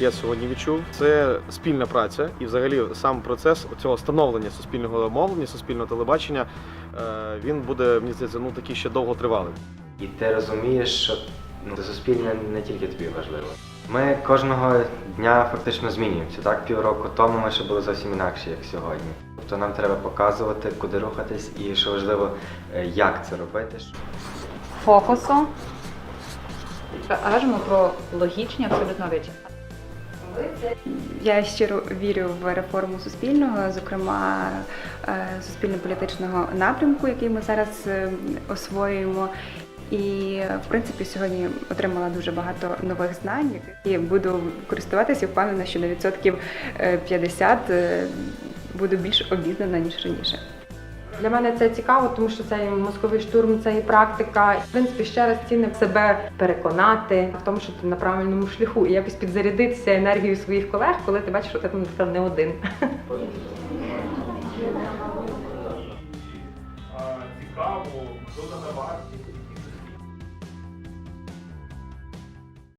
я сьогодні відчув, це спільна праця і взагалі сам процес цього становлення суспільного мовлення, суспільного телебачення, е, він буде, мені здається, ну такий ще довго тривалим. І ти розумієш, що ну, суспільне не тільки тобі важливо. Ми кожного дня фактично змінюємося. Так, півроку тому ми ще були зовсім інакші, як сьогодні. Тобто нам треба показувати, куди рухатись, і що важливо, е, як це робити. фокусу. Кажемо про логічні абсолютно речі. Я щиро вірю в реформу суспільного, зокрема е, суспільно-політичного напрямку, який ми зараз е, освоюємо. І в принципі сьогодні отримала дуже багато нових знань, які буду користуватися впевнена, що на відсотків е, 50 е, буду більш обізнана ніж раніше. Для мене це цікаво, тому що цей мозковий штурм, це і практика. В принципі, ще раз цінне себе переконати в тому, що ти на правильному шляху, і якось підзарядитися енергією своїх колег, коли ти бачиш, що ти там не один. цікаво, додана вартість.